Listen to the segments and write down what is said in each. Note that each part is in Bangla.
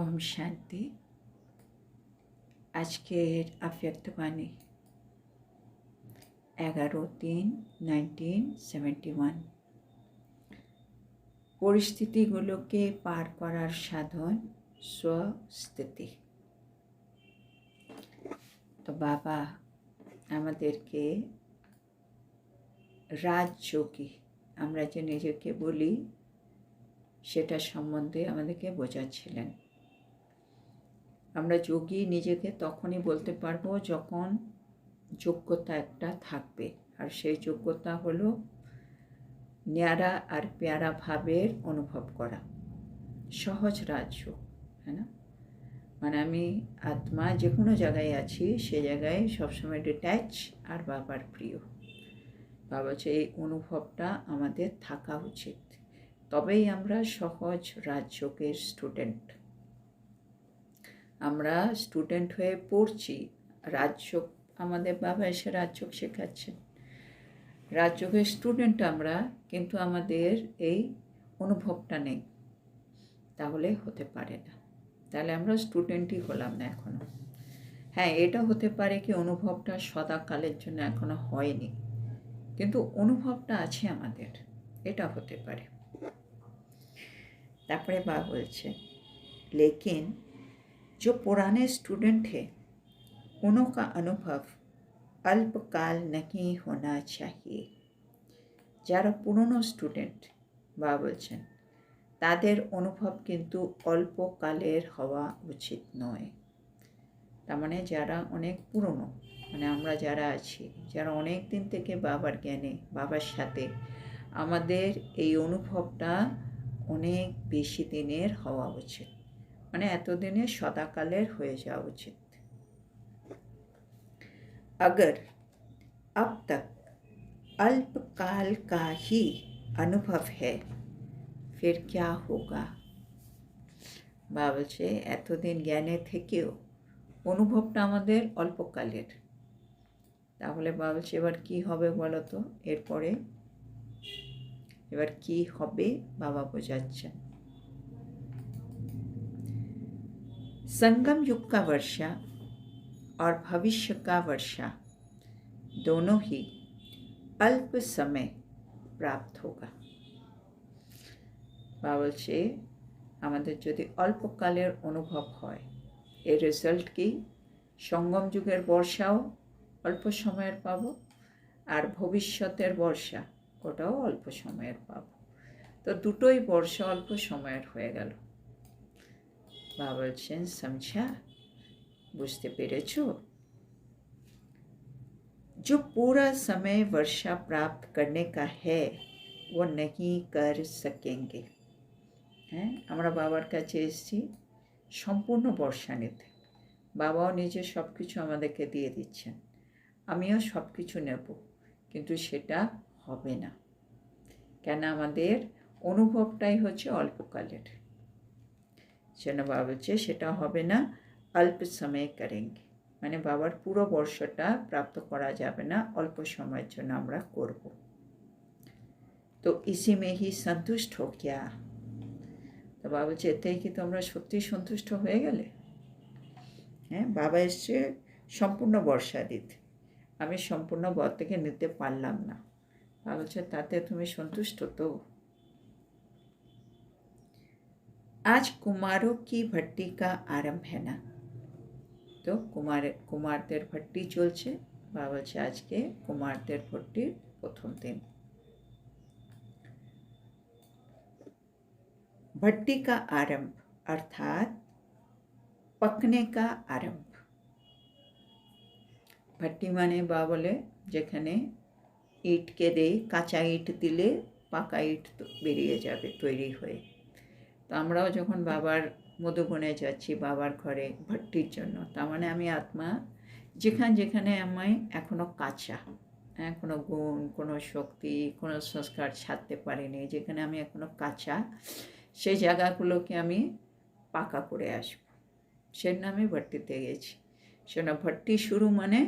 ওম শান্তি। আজকের আফ্যক্তবাণী। এগারো তিন নাইনটিন সেভেন্টি ওয়ান। পরিস্থিতিগুলোকে পার করার সাধন স্বস্থিতি তো বাবা, আমাদেরকে রাজযোগী, আমরা যে নিজেকে বলি, সেটা সম্বন্ধে আমাদেরকে বোঝাচ্ছিলেন। আমরা যোগী নিজেকে তখনই বলতে পারব যখন যোগ্যতা একটা থাকবে। আর সেই যোগ্যতা হলো ন্যাড়া আর পেয়ারা ভাবের অনুভব করা। সহজ রাজ্য হ্যাঁ না? মানে আমি আত্মা যে কোনো জায়গায় আছি, সে জায়গায় সবসময় ডিট্যাচ আর বাবার প্রিয়। বাবা হচ্ছে এই অনুভবটা আমাদের থাকা উচিত। তবেই আমরা সহজ রাজ্যকের স্টুডেন্ট আমরা স্টুডেন্ট হয়ে পড়ছি। রাজযোগ আমাদের বাবা এসে রাজযোগ শেখাচ্ছেন। রাজযোগের স্টুডেন্ট আমরা, কিন্তু আমাদের এই অনুভবটা নেই। তাহলে হতে পারে না। তাহলে আমরা স্টুডেন্টই হলাম না এখনও হ্যাঁ এটা হতে পারে কি অনুভবটা সদাকালের জন্য এখনও হয়নি। কিন্তু অনুভবটা আছে আমাদের। এটা হতে পারে। তারপরে বা বলছে, লেকিন जो पुराने स्टूडेंट थे उनका अनुभव अल्पकाल नहीं होना चाहिए যারা পুরনো স্টুডেন্ট বা বলছেন তাদের অনুভব কিন্তু অল্পকালের হওয়া উচিত নয় তার মানে যারা অনেক পুরনো মানে আমরা যারা আছি যারা অনেক দিন থেকে বাবার জ্ঞানে বাবার সাথে আমাদের এই অনুভবটা অনেক বেশি দিনের হওয়া উচিত মানে এতদিনে সদাকালের হয়ে যাওয়া উচিত अगर अब तक अल्पकाल का ही अनुभव है फिर क्या होगा বা বলছে এতদিন জ্ঞানে থেকেও অনুভবটা আমাদের অল্পকালের তাহলে বা বলছে এবার কী হবে বলো তো এরপরে এবার কি হবে বাবা বোঝাচ্ছেন संगम युग का वर्षा और भविष्य का वर्षा दोनों ही अल्प समय প্রাপ্ত হোগা বা বলছে আমাদের যদি অল্পকালের অনুভব হয় এর রেজাল্ট কি সঙ্গম যুগের বর্ষাও অল্প সময়ের পাব আর ভবিষ্যতের বর্ষা ওটাও অল্প সময়ের পাব তো দুটোই বর্ষা অল্প সময়ের হয়ে গেল বা বলছেন সমঝা বুঝতে পেরেছ जो पूरा समय वर्षा प्राप्त करने का है वो नहीं कर सकेंगे হ্যাঁ আমরা বাবার কাছে এসেছি সম্পূর্ণ বর্ষা নিতে বাবাও নিজে সব কিছু আমাদেরকে দিয়ে দিচ্ছেন আমিও সব কিছু নেব কিন্তু সেটা হবে না কেন আমাদের অনুভবটাই হচ্ছে অল্পকালের যেন বাবা সেটা হবে না, অল্প সময়ে করেঙ্গে। মানে বাবার পুরো বর্ষটা প্রাপ্ত করা যাবে না, অল্প সময়ের জন্য আমরা করব। তো ইসি মেহি সন্তুষ্ট ক্যা? তো বাবা এতেই কি তোমরা সত্যি সন্তুষ্ট হয়ে গেলে? হ্যাঁ বাবা এসছে সম্পূর্ণ বর্ষা দিতে আমি সম্পূর্ণ বর থেকে নিতে পারলাম না। বাবা বলছে, তাতে তুমি সন্তুষ্ট তো? आज कुमारों की भट्टी का आरंभ है ना তো কুমার কুমারদের ভট্টি চলছে বা বলছে আজকে কুমারদের ভট্টির প্রথম দিন भट्टी का आरंभ अर्थात पकने का आरंभ ভট্টি মানে বা বলে যেখানে ইটকে দেই কাঁচা ইট দিলে পাকা ইট বেরিয়ে যাবে তৈরি হয়ে তো আমরাও যখন বাবার মধুবনে যাচ্ছি, বাবার ঘরে ভট্টির জন্য তার মানে আমি আত্মা যেখানে যেখানে আমায় এখনও কাঁচা হ্যাঁ কোনো গুণ, কোনো শক্তি, কোনো সংস্কার ছাড়তে পারিনি, যেখানে আমি এখনও কাঁচা সেই জায়গাগুলোকে আমি পাকা করে আসব। সে নামে ভট্টিতে গেছি। সেটা ভট্টি শুরু মানে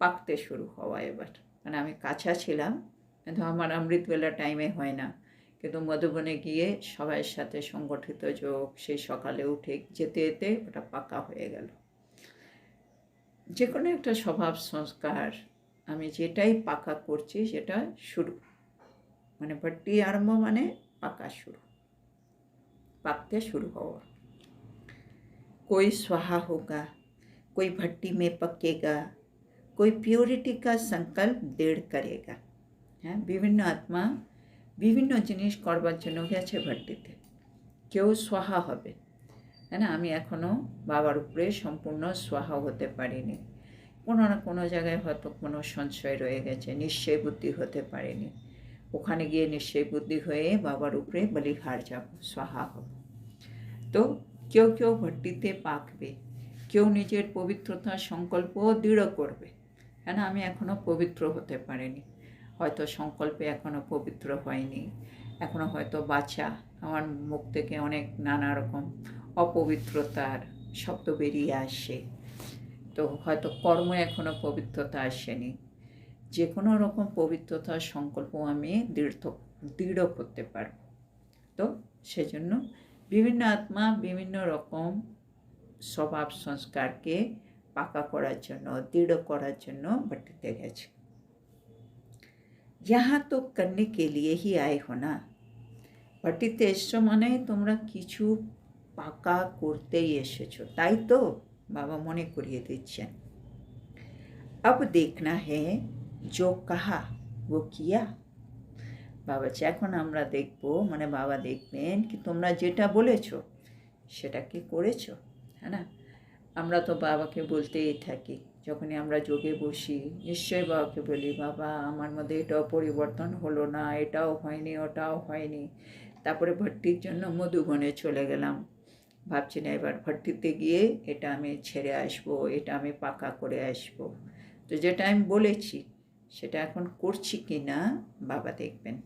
পাকতে শুরু হওয়া এবার। মানে আমি কাঁচা ছিলাম, কিন্তু আমার অমৃতবেলা টাইমে হয় না। কিন্তু মধুবনে গিয়ে সবার সাথে সংগঠিত যোগ সেই সকালে উঠে যেতে যেতে ওটা পাকা হয়ে গেল যে কোনো একটা স্বভাব সংস্কার আমি যেটাই পাকা করছি সেটা শুরু মানে ভট্টি আরম্ভ মানে পাকা শুরু পাকতে শুরু হওয়া कोई स्वाहा होगा कोई भट्टी में पकेगा कोई प्योरिटी का संकल्प दृढ़ करेगा হ্যাঁ বিভিন্ন আত্মা বিভিন্ন জিনিস করবার জন্য গেছে ভট্টিতে কেউ সোহা হবে। হ্যাঁ না? আমি এখনও বাবার উপরে সম্পূর্ণ সোহা হতে পারিনি। কোনো না কোনো জায়গায় হয়তো কোনো সঞ্চয় রয়ে গেছে, নিশ্চয় বুদ্ধি হতে পারেনি। ওখানে গিয়ে নিশ্চয় বুদ্ধি হয়ে বাবার উপরে বলিহার যাব, সোহা হব। তো কেউ কেউ ভট্টিতে পাকবে, কেউ নিজের পবিত্রতার সংকল্প দৃঢ় করবে। কেন আমি এখনও পবিত্র হতে পারিনি। হয়তো সংকল্পে এখনও পবিত্র হয়নি। এখনও হয়তো বাচ্চা আমার মুখ থেকে অনেক নানা রকম অপবিত্রতার শব্দ বেরিয়ে আসে। তো হয়তো কর্ম এখনও পবিত্রতা আসেনি। যে কোনো রকম পবিত্রতার সংকল্প আমি দৃঢ় দৃঢ় করতে পারব। তো সেজন্য বিভিন্ন আত্মা বিভিন্ন রকম স্বভাব সংস্কারকে পাকা করার জন্য, দৃঢ় করার জন্য বাটিতে গেছে। यहाँ তো करने के लिए ही आए हो ना ভট্টিতে এসছো মানে তোমরা কিছু পাকা করতেই এসেছো তাই তো বাবা মনে করিয়ে দিচ্ছেন अब देखना है जो कहा वो किया বাবা বলছে এখন আমরা দেখব মানে বাবা দেখবেন কি তোমরা যেটা বলেছো সেটা কি করেছো হ্যাঁ না আমরা তো বাবাকে বলতেই থাকি যখনই আমরা যোগে বসি নিশ্চয়ই বাবাকে বলি বাবা আমার মধ্যে এটাও পরিবর্তন হলো না এটাও হয়নি ওটাও হয়নি তারপরে ভট্টির জন্য মধুবনে চলে গেলাম ভাবছি না এবার ভট্টিতে গিয়ে এটা আমি ছেড়ে আসবো এটা আমি পাকা করে আসবো তো যেটা আমি বলেছি সেটা এখন করছি কি না বাবা দেখবেন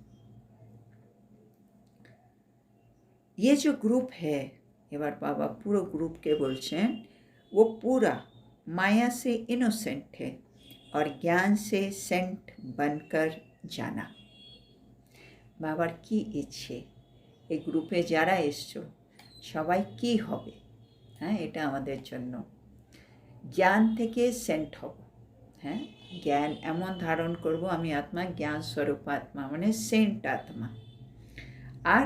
ये जो ग्रुप है এবার বাবা পুরো গ্রুপকে বলছেন वो पूरा माया से इनोसेंट है और ज्ञान से सेंट बनकर जाना বাবার কি ইচ্ছে এই গ্রুপে যারা এসছো সবাই কি হবে হ্যাঁ এটা আমাদের জন্য জ্ঞান থেকে সেন্ট হব হ্যাঁ জ্ঞান এমন ধারণ করব আমি আত্মা জ্ঞান স্বরূপ আত্মা মানে সেন্ট আত্মা আর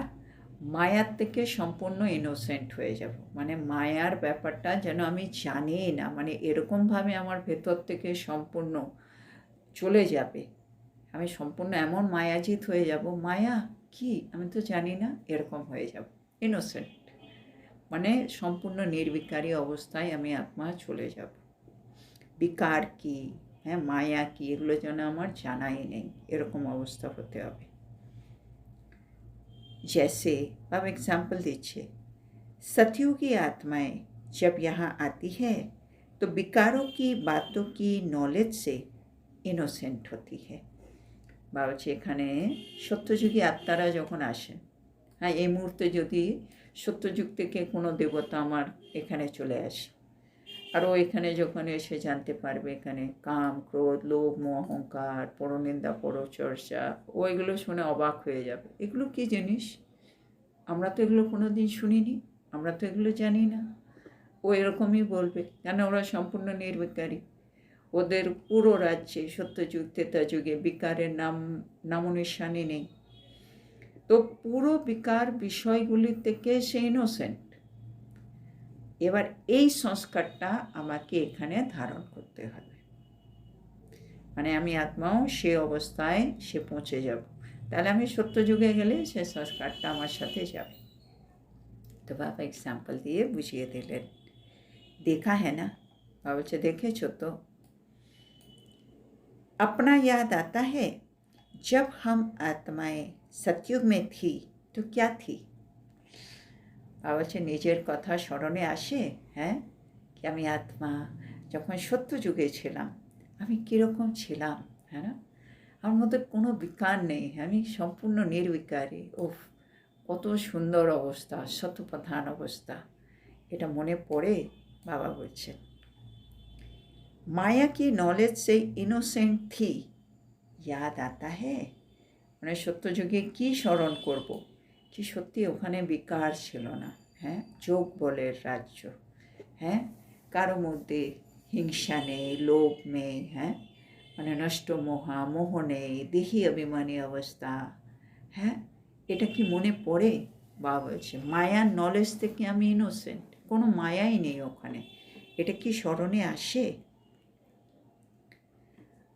মায়ার থেকে সম্পূর্ণ ইনোসেন্ট হয়ে যাব। মানে মায়ার ব্যাপারটা যেন আমি জানি না মানে এরকমভাবে আমার ভেতর থেকে সম্পূর্ণ চলে যাবে। আমি সম্পূর্ণ এমন মায়াজিত হয়ে যাব, মায়া, কি? আমি তো জানি না। এরকম হয়ে যাব। ইনোসেন্ট মানে সম্পূর্ণ নির্বিকারী অবস্থায় আমি আত্মা চলে যাব। বিকার কি? হ্যাঁ মায়া কি? এগুলো যেন আমার জানাই নেই। এরকম অবস্থা হতে হবে। जैसे अब एग्जाम्पल दीजिए सतयुगी आत्माएं जब यहाँ आती है तो विकारों की बातों की नॉलेज से ইনোসেন্ট হতি है বাবা হচ্ছে এখানে সত্যযুগী আত্মারা যখন আসেন হ্যাঁ এই মুহূর্তে যদি সত্যযুগ থেকে কোনো দেবতা আমার এখানে চলে আসে আর ও এখানে যখন এসে জানতে পারবে এখানে কাম, ক্রোধ, লোভ অহংকার, পরনিন্দা, পরচর্চা, ও এগুলো শুনে অবাক হয়ে যাবে। এগুলো কি জিনিস? আমরা তো এগুলো কোনো দিন শুনিনি, আমরা তো এগুলো জানি না। ও এরকমই বলবে, কেন ওরা সম্পূর্ণ নির্বিকারী? ওদের পুরো রাজ্যে সত্যযুগ তেতা যুগে বিকারের নাম, নামনিশানি নেই। তো পুরো বিকার বিষয়গুলি থেকে সে ইনোসেন্ট এবার এই সংস্কারটা আমাকে এখানে ধারণ করতে হবে মানে আমি আত্মাও সে অবস্থায় সে পৌঁছে যাব তাহলে আমি সত্য যুগে গেলে সে সংস্কারটা আমার সাথে যাবে তো বাবা এক্সাম্পল দিয়ে বুঝিয়ে দিলেন দেখা है ना বাবা বলছে দেখেছো তো अपना याद आता है जब हम आत्माएं सतयुग में थी तो क्या थी বাবা বলছে নিজের কথা স্মরণে আসে হ্যাঁ কি আমি আত্মা যখন সত্য যুগে ছিলাম আমি কীরকম ছিলাম হ্যাঁ না আমার মধ্যে কোনো বিকার নেই আমি সম্পূর্ণ নির্বিকারী ও কত সুন্দর অবস্থা শতপ্রধান অবস্থা এটা মনে পড়ে বাবা বলছেন माया की नॉलेज से इनोसेंट थी याद आता है মানে সত্যযুগে কি স্মরণ করব কি সত্যি ওখানে বিকার ছিল না হ্যাঁ যোগ বলের রাজ্য হ্যাঁ কারো মধ্যে হিংসা নেই লোভ নেই হ্যাঁ মানে নষ্ট মোহা মোহ নেই দেহি অভিমানী অবস্থা হ্যাঁ এটা কি মনে পড়ে বা বলছে মায়ার নলেজ থেকে আমি ইনোসেন্ট কোনো মায়াই নেই ওখানে এটা কি স্মরণে আসে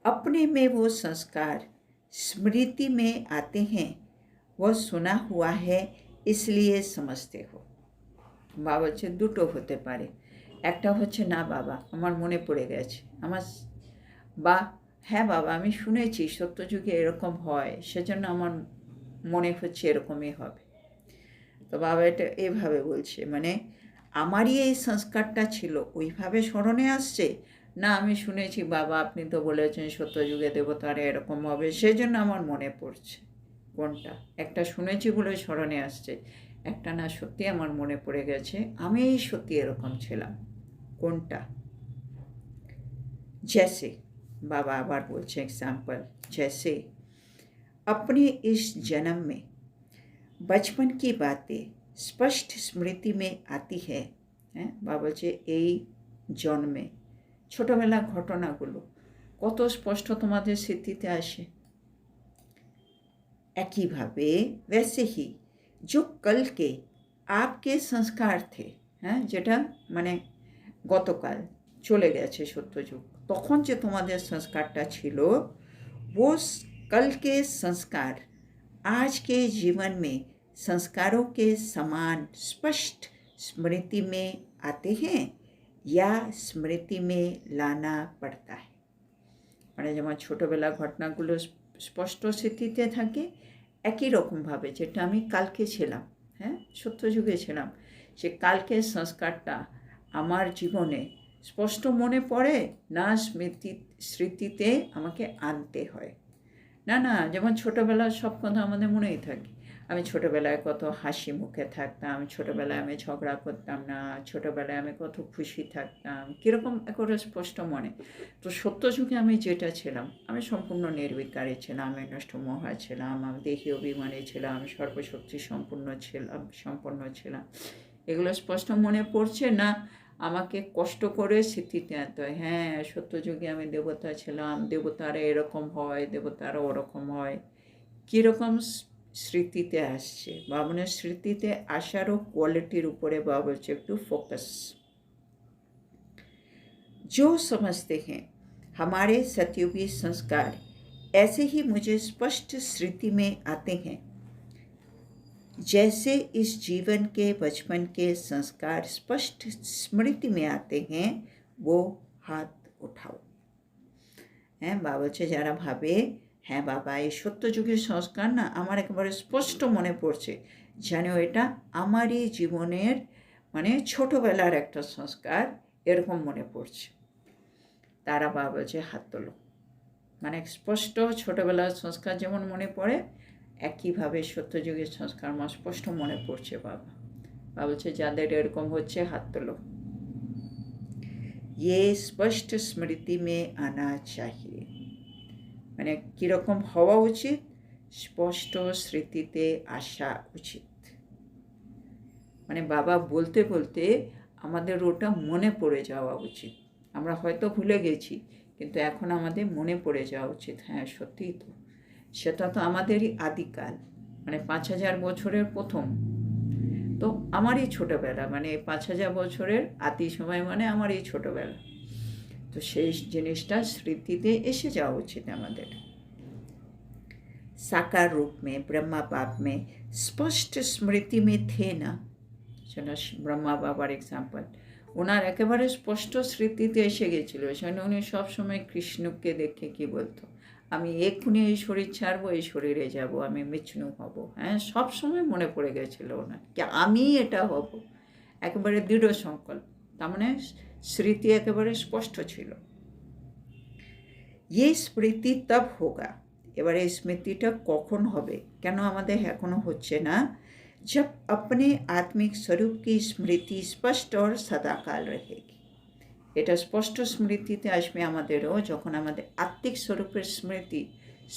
अपने में वो संस्कार स्मृति में आते हैं वह सुना हुआ है इसलिए समझते हो বাবা বলছে দুটো হতে পারে একটা হচ্ছে না বাবা আমার মনে পড়ে গেছে আমার বা হ্যাঁ বাবা আমি শুনেছি সত্যযুগে এরকম হয় সেজন্য আমার মনে হচ্ছে এরকমই হবে তো বাবা এটা এভাবে বলছে মানে আমারই এই সংস্কারটা ছিল ওইভাবে স্মরণে আসছে না আমি শুনেছি বাবা আপনি তো বলেছেন সত্যযুগে দেবতারা এরকম হবে সেই জন্য আমার মনে পড়ছে কোনটা? একটা শুনেছি বলে স্মরণে আসছে, একটা না সত্যি আমার মনে পড়ে গেছে, আমি সত্যি এরকম ছিলাম। কোনটা? জ্যাসে বাবা আবার বলছে এক্সাম্পল জ্যাসে আপনি ইস जन्म মে, বচপন কি বাতে স্পষ্ট স্মৃতি মে আতি হ্যাঁ? হ্যাঁ বাবা বলছে, এই জন্মে। ছোটোবেলা ঘটনাগুলো, কত স্পষ্ট তোমাদের স্মৃতিতে আসে। একইভাবে वैसे ही जो कल के आपके संस्कार थे হ্যাঁ যেটা মানে গতকাল চলে গেছে সত্যযুগ তখন যে তোমাদের সংস্কারটা ছিল वो कल के संस्कार आज के जीवन में संस्कारों के समान स्पष्ट स्मृति में आते हैं या স্মৃতি মে লানা পড়তা है মানে যেমন ছোটোবেলা ঘটনাগুলো স্পষ্ট স্মৃতিতে থাকে, একই রকমভাবে যেটা আমি কালকে ছিলাম হ্যাঁ? সত্যযুগে ছিলাম। সে কালকের সংস্কারটা আমার জীবনে স্পষ্ট মনে পড়ে না স্মৃতি, স্মৃতিতে আমাকে আনতে হয়। না না, যেমন ছোটোবেলার সব কথা আমাদের মনেই থাকে। আমি ছোটোবেলায় কত হাসি মুখে থাকতাম, ছোটোবেলায় আমি ঝগড়া করতাম না, ছোটোবেলায় আমি কত খুশি থাকতাম, কীরকম একেবারে স্পষ্ট মনে। তো সত্য যুগে আমি যেটা ছিলাম, আমি সম্পূর্ণ নির্বিকারী ছিলাম আমি নষ্ট মহা ছিলাম, আমি দেহি অভিমানী ছিলাম, সর্বশক্তি সম্পূর্ণ ছিলাম, সম্পন্ন ছিলাম। এগুলো স্পষ্ট মনে পড়ছে না? আমাকে কষ্ট করে স্মৃতিতে আনতে হয় হ্যাঁ সত্যযুগে আমি দেবতা ছিলাম, দেবতারা এরকম হয়, দেবতারা ওরকম হয়। কীরকম স্মৃতিতে আসছে বাবনের স্মৃতিতে আসারও কোয়ালিটির উপরে বাবা বলছে একটু ফোকাস जो समझते हैं हमारे सतयुगी संस्कार ऐसे ही मुझे स्पष्ट स्मृति में आते हैं जैसे इस जीवन के बचपन के संस्कार स्पष्ट स्मृति में आते हैं वो हाथ उठाओ হ্যাঁ বাবা হচ্ছে যারা ভাবে হ্যাঁ বাবা, এই সত্যযুগের সংস্কার না আমার একেবারে স্পষ্ট মনে পড়ছে। যেন এটা আমারই জীবনের মানে ছোটোবেলার একটা সংস্কার এরকম মনে পড়ছে। তারা বাবা বলছে হাত তোলো। মানে স্পষ্ট ছোটোবেলার সংস্কার যেমন মনে পড়ে, একইভাবে সত্যযুগের সংস্কার আমার স্পষ্ট মনে পড়ছে বাবা। বাবা বলছে, যাদের এরকম হচ্ছে, হাত তোলো। ये স্পষ্ট স্মৃতি মে আনা চাহিয়ে। মানে কীরকম হওয়া উচিত? স্পষ্ট স্মৃতিতে আসা উচিত। মানে বাবা বলতে বলতে আমাদের ওটা মনে পড়ে যাওয়া উচিত। আমরা হয়তো ভুলে গেছি, কিন্তু এখন আমাদের মনে পড়ে যাওয়া উচিত। হ্যাঁ সত্যিই তো। সেটা তো আমাদেরই আদিকাল। মানে পাঁচ হাজার বছরের প্রথম। তো আমারই ছোটোবেলা। মানে পাঁচ হাজার বছরের আদি সময় মানে আমারই ছোটোবেলা। তো সেই জিনিসটা স্মৃতিতে এসে যাওয়া উচিত আমাদের साकार रूप में ब्रह्मा बाप में स्पष्ट स्मृति में थे ना সেটা ব্রহ্মা বাবার এক্সাম্পল ওনার একেবারে স্পষ্ট স্মৃতিতে এসে গেছিলো সেখানে উনি সবসময় কৃষ্ণকে দেখে কি বলতো আমি এক্ষুনি এই শরীর ছাড়বো এই শরীরে যাব আমি বিষ্ণু হব হ্যাঁ সবসময় মনে পড়ে গেছিলো ওনার কি আমি এটা হব একেবারে দৃঢ় সংকল্প তার মানে স্মৃতি একেবারে স্পষ্ট ছিল ये স্মৃতি তব হোগা এবারে এই স্মৃতিটা কখন হবে কেন আমাদের এখনও হচ্ছে না जब अपने आत्मिक स्वरूप की स्मृति स्पष्ट और सदाकाल रहेगी এটা স্পষ্ট স্মৃতিতে আসবে আমাদেরও যখন আমাদের আত্মিক স্বরূপের স্মৃতি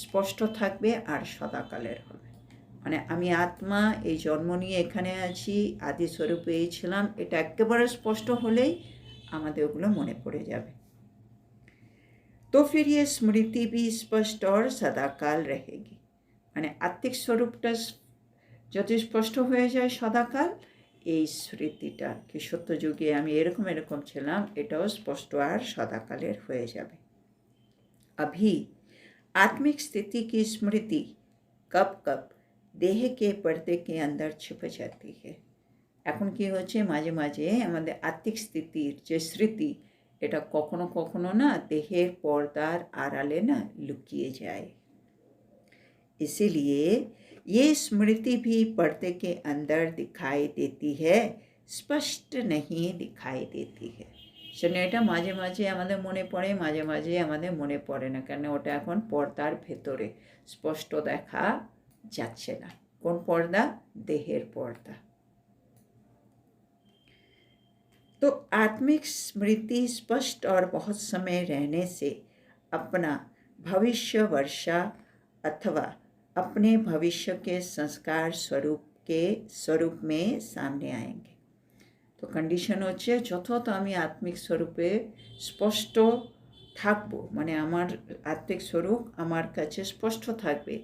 স্পষ্ট থাকবে আর সদাকালের হবে মানে আমি আত্মা এই জন্ম নিয়ে এখানে আছি আদি স্বরূপ পেয়েছিলাম এটা একেবারে স্পষ্ট হলেই আমাদের ওগুলো মনে পড়ে যাবে तो फिर ये स्मृति भी स्पष्ट और सदाकाल रहेगी মানে আত্মিক স্বরূপটা স- যদি স্পষ্ট হয়ে যায় সদাকাল এই স্মৃতিটা কি সত্য যুগে আমি এরকম এরকম ছিলাম এটাও স্পষ্ট আর সদাকালের হয়ে যাবে अभी आत्मिक स्थिति की स्मृति कब कब देह के पर्दे के अंदर छिप जाती है এখন কি হচ্ছে মাঝে মাঝে আমাদের আত্মিক স্থিতির যে স্মৃতি এটা কখনো কখনো না দেহের পর্দার আড়ালে না লুকিয়ে যায় इसीलिए ये स्मृति भी पर्दे के अंदर दिखाई देती है স্পষ্ট नहीं दिखाई देती है সেজন্য এটা মাঝে মাঝে আমাদের মনে পড়ে মাঝে মাঝে আমাদের মনে পড়ে না কেন ওটা এখন পর্দার ভেতরে স্পষ্ট দেখা যাচ্ছে না কোন পর্দা দেহের পর্দা तो आत्मिक स्मृति स्पष्ट और बहुत समय रहने से अपना भविष्य वर्षा अथवा अपने भविष्य के संस्कार स्वरूप के स्वरूप में सामने आएंगे তো কন্ডিশন হচ্ছে যথাযথ আমি আত্মিক স্বরূপে স্পষ্ট থাকবো মানে আমার আত্মিক স্বরূপ আমার কাছে স্পষ্ট থাকবে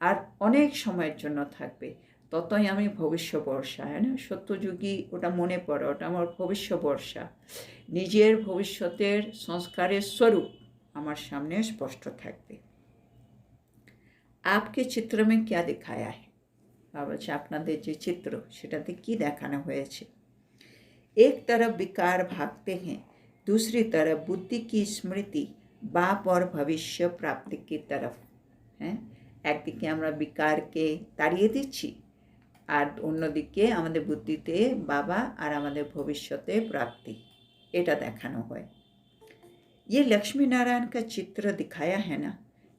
আর অনেক সময়ের জন্য থাকবে ততই আমি ভবিষ্য বর্ষা হ্যাঁ না সত্যযুগী ওটা মনে পড়ে ওটা আমার ভবিষ্য বর্ষা নিজের ভবিষ্যতের সংস্কারের স্বরূপ আমার সামনে স্পষ্ট থাকবে আপকে চিত্র में क्या दिखाया है বা বলছে আপনাদের যে চিত্র সেটাতে কি দেখানো হয়েছে एक तरफ विकार भागते हैं दूसरी तरफ बुद्धि की स्मृति बाप और भविष्य प्राप्ति की तरफ হ্যাঁ একদিকে আমরা বিকারকে তাড়িয়ে দিচ্ছি আর অন্যদিকে আমাদের বুদ্ধিতে বাবা আর আমাদের ভবিষ্যতে প্রাপ্তি এটা দেখানো হয় ये लक्ष्मी नारायण का चित्र दिखाया है ना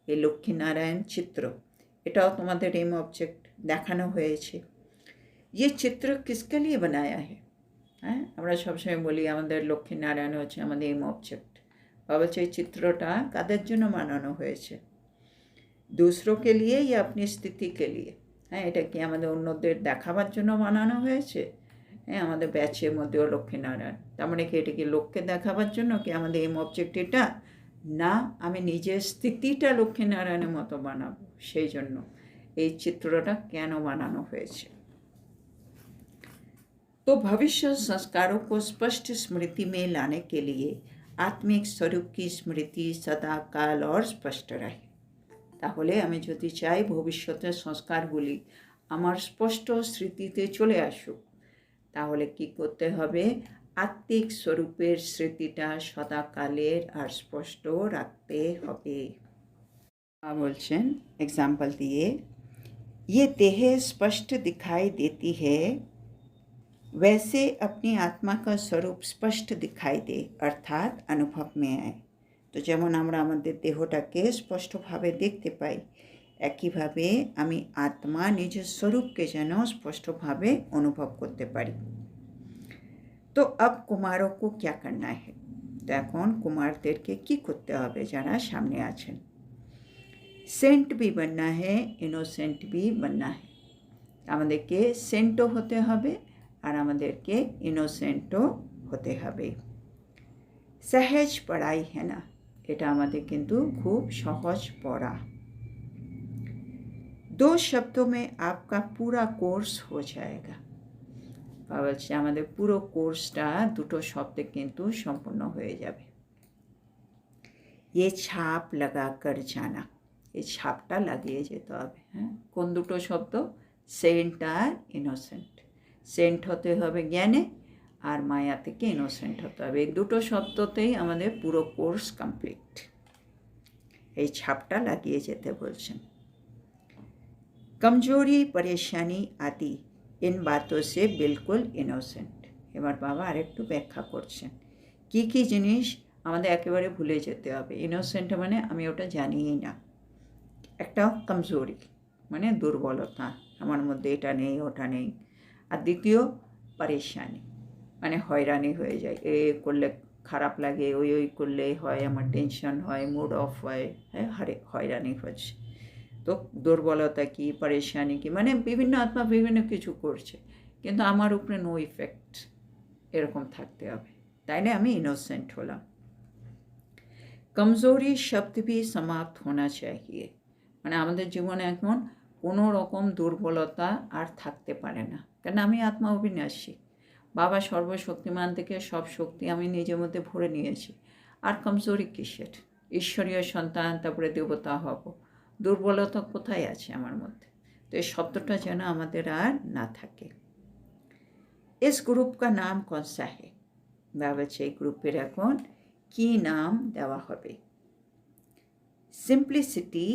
ये লক্ষ্মী নারায়ণ চিত্র এটাও তোমাদের এম অবজেক্ট দেখানো হয়েছে ये चित्र किसके लिए बनाया है হ্যাঁ আমরা সবসময় বলি আমাদের লক্ষ্মী নারায়ণ হচ্ছে আমাদের এম অবজেক্ট বাবা এই চিত্রটা কাদের জন্য বানানো হয়েছে दूसरों के लिए या अपनी स्थिति के लिए হ্যাঁ এটা কি আমাদের অন্যদের দেখাবার জন্য বানানো হয়েছে হ্যাঁ আমাদের ব্যাচের মধ্যেও লক্ষ্মীনারায়ণ তার মানে কি এটা কি লোককে দেখাবার জন্য কি আমাদের এম অবজেক্ট এটা না আমি নিজের স্থিতিটা লক্ষ্মীনারায়ণের মতো বানাবো সেই জন্য এই চিত্রটা কেন বানানো হয়েছে तो भविष्य संस्कारों को स्पष्ट स्मृति में लाने के लिए आत्मिक स्वरूप की स्मृति सदा काल और स्पष्ट रहे তাহলে আমি যদি চাই ভবিষ্যতের সংস্কারগুলি আমার স্পষ্ট স্মৃতিতে চলে আসুক তাহলে কি করতে হবে আত্মিক স্বরূপের স্মৃতিটা সদাকালের আর স্পষ্ট রাখতে হবে বলছেন এক্সাম্পল দিয়ে ये देह स्पष्ट दिखाई देती है वैसे अपनी आत्मा का स्वरूप स्पष्ट दिखाई दे অর্থাৎ অনুভব में आए তো যেমন আমরা আমাদের দেহটাকে স্পষ্টভাবে দেখতে পাই, একইভাবে আমি আত্মা নিজের স্বরূপকে যেন স্পষ্টভাবে অনুভব করতে পারি। তো আব কুমারকও ক্যা করনা হ্যাঁ তো এখন কুমারদেরকে কি করতে হবে যারা সামনে আছেন? সেন্ট বি বন্যা হ্যাঁ ইনোসেন্ট বি বন্যা হ্যাঁ আমাদেরকে সেন্টও হতে হবে আর আমাদেরকে ইনোসেন্টও হতে হবে। সহেজ পড়াই হ্যাঁ না। এটা আমাদের কিন্তু খুব সহজ পড়া दो शब्दों में आपका पूरा कोर्स हो जाएगा বা বলছে আমাদের পুরো কোর্সটা দুটো শব্দে কিন্তু সম্পূর্ণ হয়ে যাবে এ ছাপ লাগা কর জানা এই ছাপটা লাগিয়ে যেতে হবে হ্যাঁ কোন দুটো শব্দ সেন্ট আর ইনোসেন্ট সেন্ট হতে হবে জ্ঞানে আর মায়া থেকে ইনোসেন্ট হতে হবে। এই দুটো শব্দতেই আমাদের পুরো কোর্স কমপ্লিট এই ছাপটা লাগিয়ে যেতে বলছেন। কমজোরি, পরেশানি আদি ইন বাতো সে বিলকুল ইনোসেন্ট এবার বাবা আরেকটু ব্যাখ্যা করছেন। কি কি জিনিস আমাদের একেবারে ভুলে যেতে হবে। ইনোসেন্ট মানে আমি ওটা জানিই না। একটা কমজোরি মানে দুর্বলতা। আমার মধ্যে এটা নেই, ওটা নেই। আর দ্বিতীয়, পরেশানি। মানে হয়রানি হয়ে যায়। এ করলে খারাপ লাগে, ওই ওই করলে হয়, আমার টেনশন হয় মুড অফ হয় হ্যাঁ হারে, হয়রানি হচ্ছে। তো দুর্বলতা কি, পরেশানি কি মানে বিভিন্ন আত্মা বিভিন্ন কিছু করছে, কিন্তু আমার উপরে নো ইফেক্ট এরকম থাকতে হবে। তাইলে আমি ইনোসেন্ট হলাম। কমজোরি শব্দ ভি সমাপ্ত হোনা চাহিয়ে। মানে আমাদের জীবনে এখন কোনো রকম দুর্বলতা আর থাকতে পারে না। কেন আমি আত্মা অবিনাশী। বাবা সর্বশক্তিমান থেকে সব শক্তি আমি নিজের মধ্যে ভরে নিয়েছি আর কমজোরি কিসের ঈশ্বরীয় সন্তান তারপরে দেবতা হব দুর্বলতা কোথায় আছে আমার মধ্যে তো এই শব্দটা যেন আমাদের আর না থাকে इस ग्रुप का नाम कौन सा है বাবা এই গ্রুপের এখন কি নাম দেওয়া হবে সিম্পলিসিটি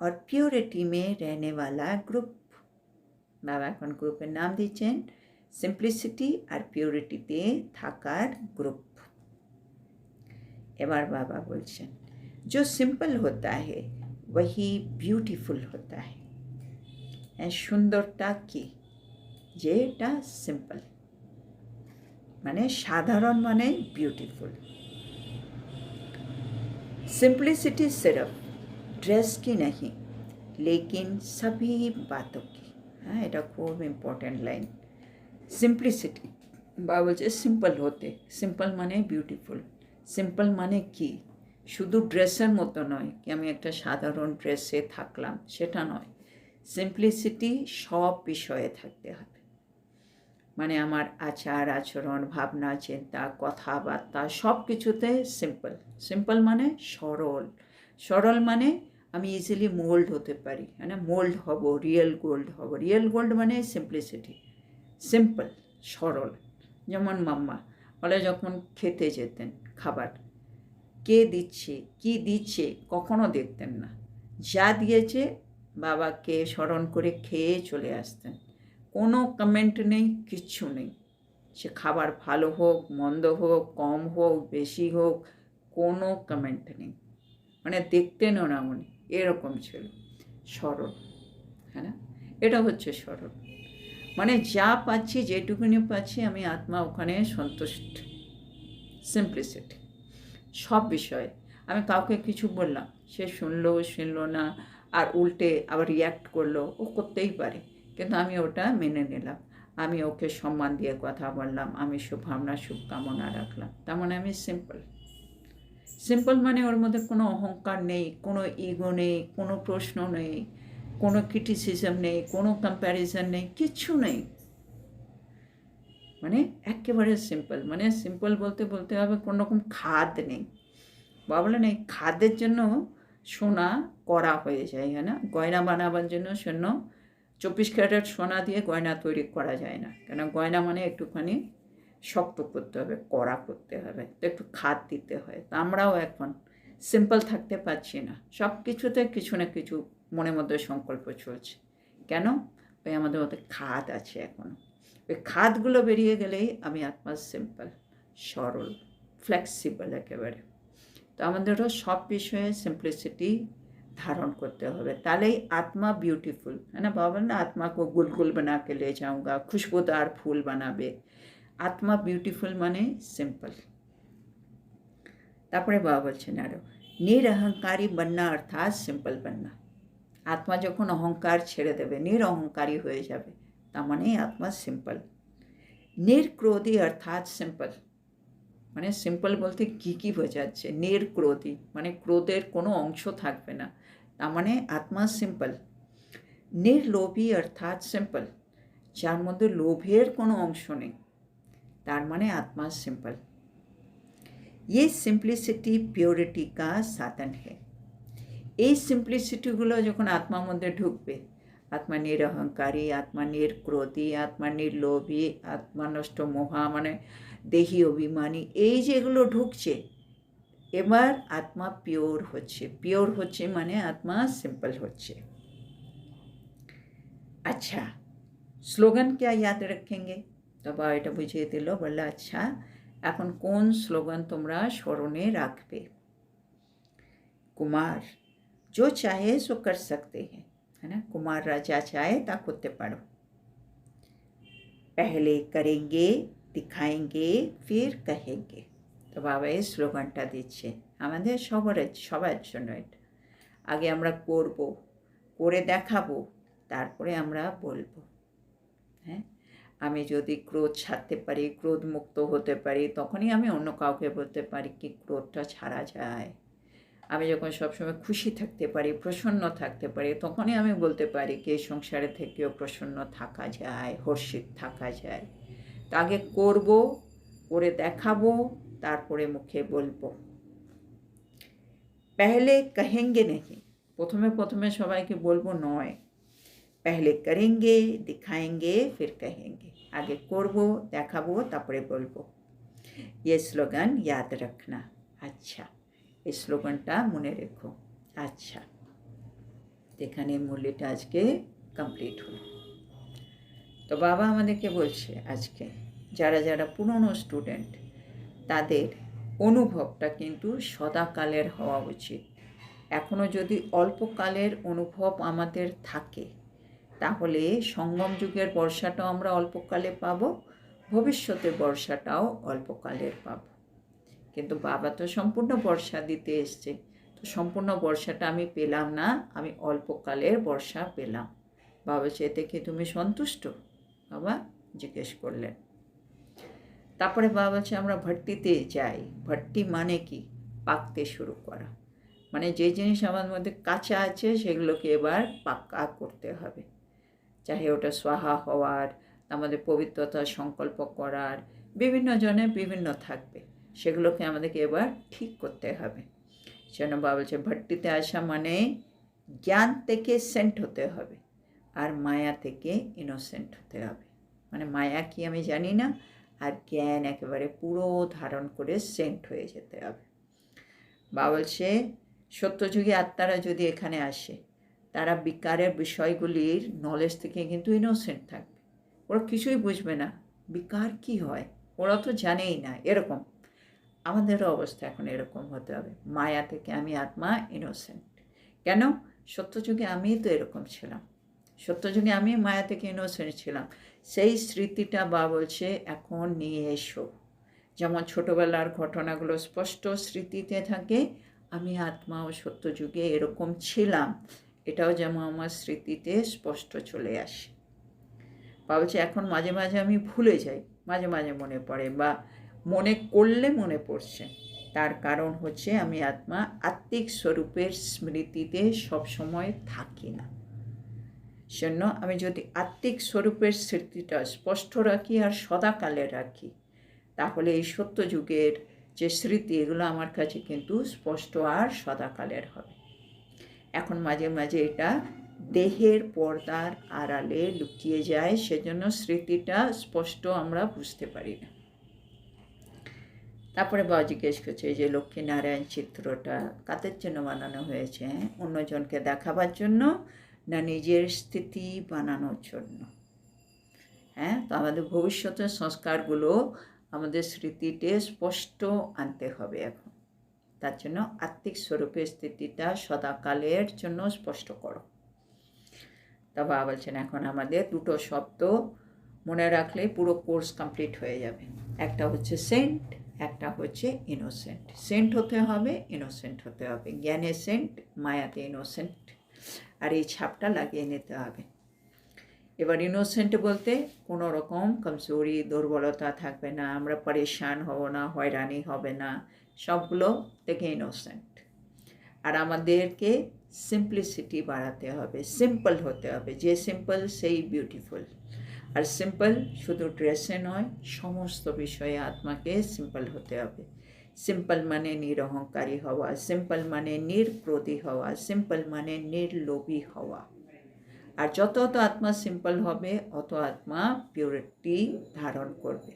और प्योरिटी में रहने वाला ग्रुप বাবা এখন গ্রুপের নাম দিচ্ছেন সিম্পলিসিটি আর পিওরিটিতে থাকার গ্রুপ এবার বাবা বলছেন जो सिंपल होता है वही ब्यूटीफुल होता है হ্যাঁ, সুন্দরটা কি যেটা সিম্পল মানে সাধারণ মানে বিউটিফুল सिंपलिसिटी सिर्फ ड्रेस की नहीं लेकिन सभी बातों की হ্যাঁ এটা খুব ইম্পর্ট্যান্ট লাইন সিম্পলিসিটি বা বলছে সিম্পল হতে সিম্পল মানে বিউটিফুল সিম্পল মানে কি শুধু ড্রেসের মতো নয়, কি আমি একটা সাধারণ ড্রেসে থাকলাম, সেটা নয়। সিম্পলিসিটি সব বিষয়ে থাকতে হবে। মানে আমার আচার, আচরণ, ভাবনা, চিন্তা, কথাবার্তা, সব কিছুতে সিম্পল সিম্পল মানে সরল। সরল মানে আমি ইজিলি মোল্ড হতে পারি। মানে মোল্ড হব রিয়েল গোল্ড হব। রিয়েল গোল্ড মানে সিম্পলিসিটি সিম্পল সরল। যেমন মাম্মা বলে যখন খেতে যেতেন খাবার, কে দিচ্ছে, কি দিচ্ছে কখনো দেখতেন না। যা দিয়েছে বাবাকে স্মরণ করে খেয়ে চলে আসতেন। কোনো কমেন্ট নেই, কিচ্ছু নেই। সে খাবার ভালো হোক, মন্দ হোক, কম হোক, বেশি হোক, কোনো কমেন্ট নেই। মানে দেখতেনও না উনি, এরকম ছিল। সরল হ্যাঁ এটা হচ্ছে সরল। মানে যা পাচ্ছি, যেটুকুনি পাচ্ছি, আমি আত্মা ওখানে সন্তুষ্ট। সিম্পলিসিটি সব বিষয়ে। আমি কাউকে কিছু বললাম, সে শুনলো শুনলো না, আর উল্টে আবার রিয়্যাক্ট করল, ও করতেই পারে। কিন্তু আমি ওটা মেনে নিলাম। আমি ওকে সম্মান দিয়ে কথা বললাম, আমি শুভভাবনা শুভকামনা রাখলাম। তার মানে আমি সিম্পল সিম্পল মানে ওর মধ্যে কোনো অহংকার নেই, কোনো ইগো নেই, কোনো প্রশ্ন নেই। কোনো ক্রিটিসিজম নেই, কোনো কম্প্যারিজন নেই কিচ্ছু নেই। মানে একেবারে সিম্পল মানে সিম্পল বলতে বলতে হবে কোনো রকম খাদ নেই। বা বলেন এই খাদের জন্য সোনা করা হয়ে যায় হ্যাঁ না? গয়না বানাবার জন্য শূন্য চব্বিশ ক্যারেট সোনা দিয়ে গয়না তৈরি করা যায় না। কেন? গয়না মানে একটুখানি শক্ত করতে হবে, কড়া করতে হবে, তো একটু খাদ দিতে হয়। তা আমরাও এখন সিম্পল থাকতে পারছি না। সব কিছুতে কিছু না কিছু মনের মধ্যে সংকল্প চলছে কেন ওই আমাদের মধ্যে খাদ আছে এখন ওই খাদগুলো বেরিয়ে গেলেই আমি আত্মা সিম্পল সরল ফ্লেক্সিবল একেবারে তো আমাদেরও সব বিষয়ে সিম্পলিসিটি धारण करते हुए ताले ही आत्मा ब्यूटीफुल है ना बाबा ना आत्मा को गुलगुल बना के ले जाऊंगा खुशबूदार फूल बनाबे আত্মা বিউটিফুল মানে সিম্পল তারপরে বাবা বলছেন আরও নিরহংকারী বন্যা অর্থাৎ সিম্পল বন্যা আত্মা যখন অহংকার ছেড়ে দেবে, নিরহংকারী হয়ে যাবে, তার মানে আত্মা সিম্পল নির্ক্রোধী অর্থাৎ সিম্পল মানে সিম্পল বলতে কী কী বোঝাচ্ছে? নির্ক্রোধী মানে ক্রোধের কোনো অংশ থাকবে না, তার মানে আত্মা সিম্পল নির্লোভী অর্থাৎ সিম্পল যার মধ্যে লোভের কোনো অংশ নেই, তার মানে আত্মা সিম্পল ये সিম্পলিসিটি পিওরিটি কা সাধন হে। এই সিম্পলিসিটিগুলো যখন আত্মার মধ্যে ঢুকবে, আত্মা নিরহংকারী, আত্মা নির্ক্রোধী, আত্মা নির্লোভী, আত্মা নষ্ট মোহা মানে দেহি অভিমানী, এই যেগুলো ঢুকছে, এবার আত্মা পিওর হচ্ছে। পিওর হচ্ছে মানে আত্মা সিম্পল হচ্ছে। আচ্ছা স্লোগান কে ইয়াদ রাখেঙ্গে? তো এটা বুঝিয়ে দিল, বলল আচ্ছা এখন কোন স্লোগান তোমরা স্মরণে রাখবে? কুমার जो चाहे सो कर सकते हैं है ना कुमार राजा चाहे তা করতে পারো पहले करेंगे दिखाएंगे फिर कहेंगे তো বাবা এই স্লোগানটা দিচ্ছে আমাদের সবার সবার জন্য এটা আগে আমরা করব করে দেখাবো তারপরে আমরা বলবো হ্যাঁ আমি যদি ক্রোধ ছাড়তে পারি ক্রোধ মুক্ত হতে পারি তখনই আমি অন্য কাউকে বলতে পারি কি ক্রোধটা ছাড়া যায় আমি যখন সবসময় খুশি থাকতে পারি, প্রসন্ন থাকতে পারি, তখনই আমি বলতে পারি কি সংসারে থেকেও প্রসন্ন থাকা যায়, হর্ষিত থাকা যায়। তা আগে করব, করে দেখাবো, তারপরে মুখে বলব। পেহলে কহেঙ্গে নাকি প্রথমে প্রথমে সবাইকে বলব নয়। পেহলে করেঙ্গে, দেখায়েঙ্গে, ফির কহেঙ্গে। আগে করব, দেখাবো, তারপরে বলব। এ স্লোগান, ইয়াদ রাখনা। আচ্ছা। এই স্লোগানটা মনে রেখো। আচ্ছা এখানে মূল্যটা আজকে কমপ্লিট হলো। তো বাবা আমাদেরকে বলছে আজকে, যারা যারা পুরনো স্টুডেন্ট তাদের অনুভবটা কিন্তু সদাকালের হওয়া উচিত। এখনও যদি অল্পকালের অনুভব আমাদের থাকে, তাহলে সঙ্গম যুগের বর্ষাটাও আমরা অল্পকালে পাব, ভবিষ্যতের বর্ষাটাও অল্পকালের পাব। কিন্তু বাবা তো সম্পূর্ণ বর্ষা দিতে এসছে। তো সম্পূর্ণ বর্ষাটা আমি পেলাম না, আমি অল্পকালের বর্ষা পেলাম। বাবা সে থেকে তুমি সন্তুষ্ট? বাবা জিজ্ঞেস করলেন। তারপরে বাবা বলছে, আমরা ভট্টিতে যাই। ভট্টি মানে কি? পাকতে শুরু করা। মানে যে জিনিস আমার মধ্যে কাঁচা আছে, সেগুলোকে এবার পাক্কা করতে হবে। চাহে ওটা সোহা হওয়ার, আমাদের পবিত্রতা সংকল্প করার, বিভিন্ন জনে বিভিন্ন থাকবে। সেগুলোকে আমাদেরকে এবার ঠিক করতে হবে। সেজন্য বাবা বলছে, ভট্টিতে আসা মানে জ্ঞান থেকে সেন্ট হতে হবে আর মায়া থেকে ইনোসেন্ট হতে হবে। মানে মায়া কি আমি জানি না, আর জ্ঞান একেবারে পুরো ধারণ করে সেন্ট হয়ে যেতে হবে। বা বলছে, সত্যযুগী আত্মারা যদি এখানে আসে, তারা বিকারের বিষয়গুলির নলেজ থেকে কিন্তু ইনোসেন্ট থাকবে। ওরা কিছুই বুঝবে না। বিকার কি হয়? ওরা তো জানেই না, এরকম। আমাদেরও অবস্থা এখন এরকম হতে হবে। মায়া থেকে আমি আত্মা ইনোসেন্ট কেন? সত্যযুগে আমি তো এরকম ছিলাম। সত্যযুগে আমি মায়া থেকে ইনোসেন্ট ছিলাম। সেই স্মৃতিটা বা বলছে, এখন নিয়ে এসো। যেমন ছোটোবেলার ঘটনাগুলো স্পষ্ট স্মৃতিতে থাকে, আমি আত্মা ও সত্যযুগে এরকম ছিলাম। এটাও যেমন আমার স্মৃতিতে স্পষ্ট চলে আসে। বা বলছে, এখন মাঝে মাঝে আমি ভুলে যাই। মাঝে মাঝে মনে পড়ে বা মনে করলে মনে পড়ছে। তার কারণ হচ্ছে আমি আত্মা আত্মিক স্বরূপের স্মৃতিতে সবসময় থাকি না। জন্য আমি যদি আত্মিক স্বরূপের স্মৃতিটা স্পষ্ট রাখি আর সদাকালে রাখি, তাহলে এই সত্য যুগের যে স্মৃতি, এগুলো আমার কাছে কিন্তু স্পষ্ট আর সদাকালের হবে। এখন মাঝে মাঝে এটা দেহের পর্দার আড়ালে লুকিয়ে যায়, সেজন্য স্মৃতিটা স্পষ্ট আমরা বুঝতে পারি না। তারপরে বাবা জিজ্ঞেস করছে যে লক্ষ্মীনারায়ণ চিত্রটা কাদের জন্য বানানো হয়েছে? হ্যাঁ? অন্যজনকে দেখাবার জন্য না নিজের স্থিতি বানানোর জন্য? হ্যাঁ তো আমাদের ভবিষ্যতের সংস্কারগুলো আমাদের স্মৃতিতে স্পষ্ট আনতে হবে এখন। তার জন্য আত্মিক স্বরূপের স্থিতিটা সদাকালের জন্য স্পষ্ট করো। তা বাবা বলছেন, এখন আমাদের দুটো শব্দ মনে রাখলে পুরো কোর্স কমপ্লিট হয়ে যাবে। একটা হচ্ছে সেন্ট একটা হচ্ছে ইনোসেন্ট সেন্ট হতে হবে ইনোসেন্ট হতে হবে। জ্ঞানে সেন্ট মায়াতে ইনোসেন্ট আর এই ছাপটা লাগিয়ে নিতে হবে। এবার ইনোসেন্ট বলতে কোনো রকম কমজোরি, দুর্বলতা থাকবে না, আমরা পরেশান হব না, হয়রানি হবে না, সবগুলো থেকে ইনোসেন্ট আর আমাদেরকে সিম্পলিসিটি বাড়াতে হবে সিম্পল হতে হবে, যে সিম্পল সেই বিউটিফুল আর সিম্পল শুধু ড্রেসে নয়, সমস্ত বিষয়ে আত্মাকে সিম্পল হতে হবে। সিম্পল মানে নিরহংকারী হওয়া সিম্পল মানে নির্ক্রোধী হওয়া সিম্পল মানে নির্লোভী হওয়া। আর যত অত আত্মা সিম্পল হবে, অত আত্মা পিউরিটি ধারণ করবে।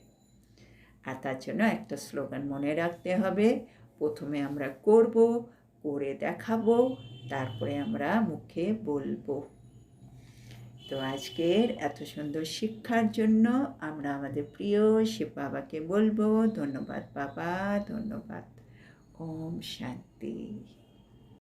আর তার জন্য একটা স্লোগান মনে রাখতে হবে। প্রথমে আমরা করব, করে দেখাবো, তারপরে আমরা মুখে বলব। তো আজকের এত সুন্দর শিক্ষার জন্য আমরা আমাদের প্রিয় শিব বাবাকে বলব, ধন্যবাদ বাবা, ধন্যবাদ। ওম শান্তি।